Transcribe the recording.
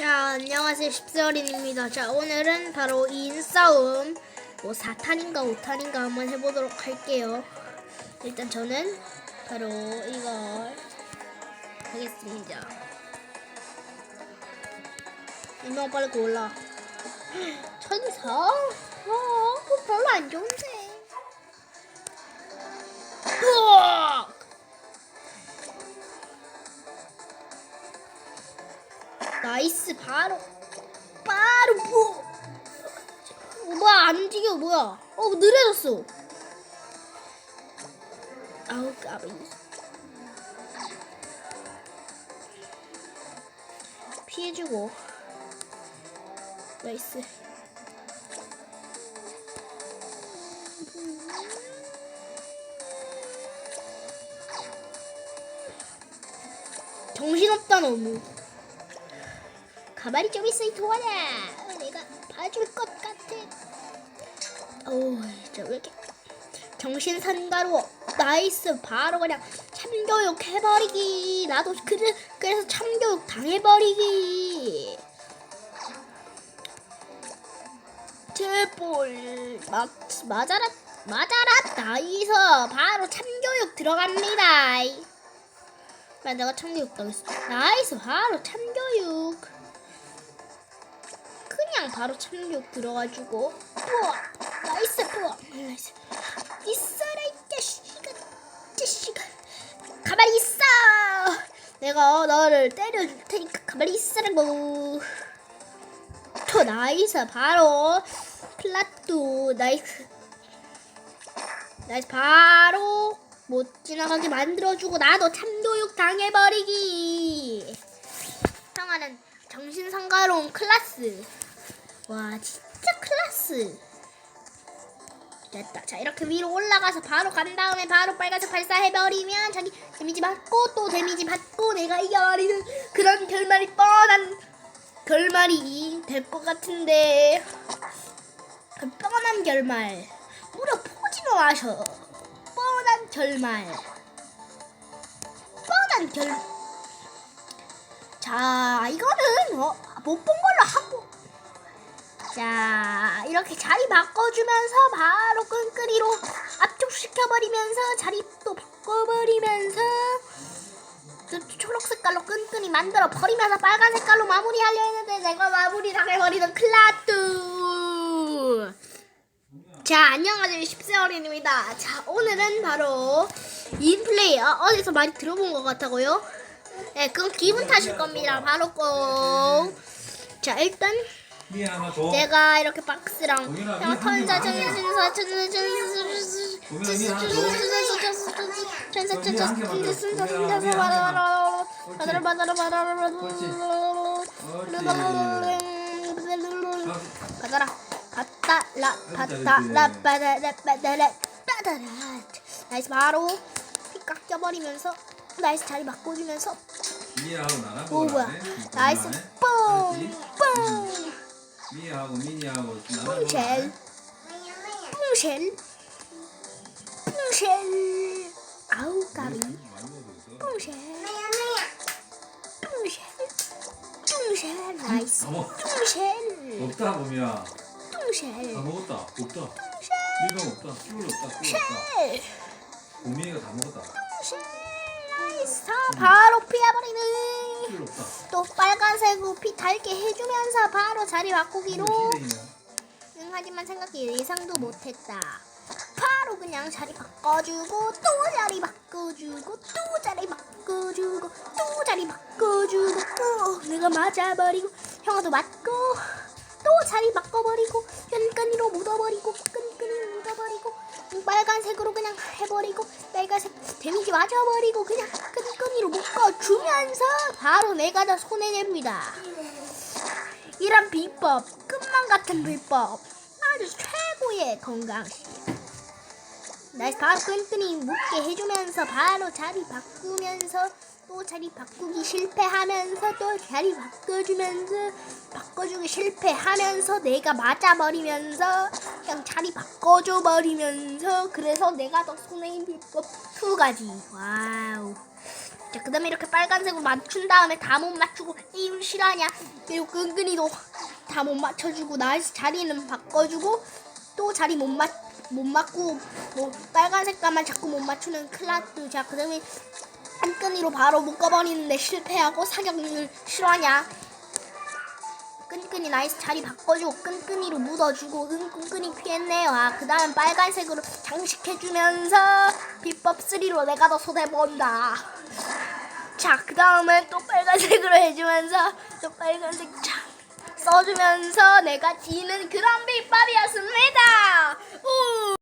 자, 안녕하세요. 10세어린입니다. 자, 오늘은 바로 인싸움, 뭐 4탄인가 5탄인가 한번 해보도록 할게요. 일단 저는 바로 이걸 하겠습니다. 인명 빨리 골라. 천사? 어, 별로 안 좋은데. 바로 바로 뭐 어, 뭐야 안 움직여 뭐야. 어 느려졌어. 아우 까비. 피해주고. 나이스. 정신없다 너무 가만히 좀 있어 이 도와라. 내가 봐줄 것 같아. 어우 저왜 이렇게 정신산가로 나이스. 바로 그냥 참교육 해버리기. 나도 그래, 그래서 참교육 당해버리기. 제볼 막 맞아라 맞아라 나이스 바로 참교육 들어갑니다. 나 내가 참교육 당했어. 나이스. 바로 참교육 그냥 바로 참교육 들어가지고. 뿌어 나이스 뿌어 나이스. 있어라 이 자식아. 자식아. 가만히 있어. 내가 너를 때려줄 테니까 가만히 있으라고. 또 나이스 바로. 플라뚜 나이스. 나이스 바로. 못 지나가게 만들어주고 나도 참교육 당해버리기. 형아는 정신상가로운 클라스 와 진짜 클라스. 됐다. 자 이렇게 위로 올라가서 바로 간 다음에 바로 빨간색 발사해버리면 자기 데미지 받고 또 데미지 받고 내가 이겨버리는 그런 결말이 뻔한 결말이 될 것 같은데. 그 뻔한 결말. 무려 포지도 마셔. 뻔한 결말. 뻔한 결 자, 이거는 어, 못 본 걸로 하고. 자, 이렇게 자리 바꿔주면서 바로 끈끈이로 압축시켜버리면서 자리 또 바꿔버리면서 또 초록 색깔로 끈끈이 만들어 버리면서 빨간 색깔로 마무리하려 했는데 내가 마무리 당해버리는 클라뚜. 자, 안녕하세요. 10세 어린입니다. 자, 오늘은 바로 인플레이어. 어디서 많이 들어본 것 같다고요? 네, 그건 기분 탓일 겁니다. 바로 꼭. 자, 일단 제가 이렇게 박스랑 형니 천사 한 천사 천사 천사 천사. 천사 천사. 바라바라 바라바라 바라바라 옳지. 가자라 바다라 바다라 바다라 바다라 바다라 나이스 바로 피 깎여버리면서 나이스 자리 바꿔주면서 오 뭐야 나이스 뽕뽕 미니하고 나랑 뿡쉘. 뿡쉘. 뿡쉘. 아우 까비. 뿡쉘. 뿡쉘. 뿡쉘 나이스. 뿡쉘. 없다 범이야. 다 뿡쉘 먹었다. 없다. 미가 없다. 꿀 없다. 꿀 없다. 범이가 다 먹었다. 뿡쉘 나이스 바로 피해버리는. 또 빨간색으로 피 달게 해주면서 바로 자리 바꾸기로. 응, 하지만 생각해 예상도 못했다. 바로 그냥 자리 바꿔주고 또 자리 바꿔주고 또 자리 바꿔주고 또 자리 바꿔주고 또 내가 맞아버리고 형아도 맞고 또 자리 바꿔버리고 끈끈이로 묻어버리고 음, 빨간색으로 그냥 해버리고 빨간색 데미지 맞아버리고 그냥 끈끈이로 묶어주면서 바로 내가 다 손해냅니다. 이런 비법, 끝만 같은 비법, 아주 최고의 건강식. 나이스 바로 끈끈이 묶게 해주면서 바로 자리 바꾸면서 또 자리 바꾸기 실패하면서 또 자리 바꿔주면서 바꿔주기 실패하면서 내가 맞아버리면서 그냥 자리 바꿔줘 버리면서 그래서 내가 더 손해인 비법 두 가지 와우 자, 그 다음에 이렇게 빨간색으로 맞춘 다음에 다 못 맞추고 이유 실화냐? 그리고 끈끈이도 다 못 맞춰주고 나이스 자리는 바꿔주고 또 자리 못 맞, 못 맞고 뭐 빨간 색깔만 자꾸 못 맞추는 클라스. 자, 그 다음에 끈끈이로 바로 묶어버리는데 실패하고 사격률 실화냐? 끈끈이 나이스 자리 바꿔주고 끈끈이로 묻어주고 응 끈끈이 피했네요. 아, 그 다음 빨간색으로 장식해주면서 비법 3로 내가 더 손해본다. 자, 그 다음에 또 빨간색으로 해주면서 또 빨간색 참 써주면서 내가 지는 그런 비법이었습니다. 우!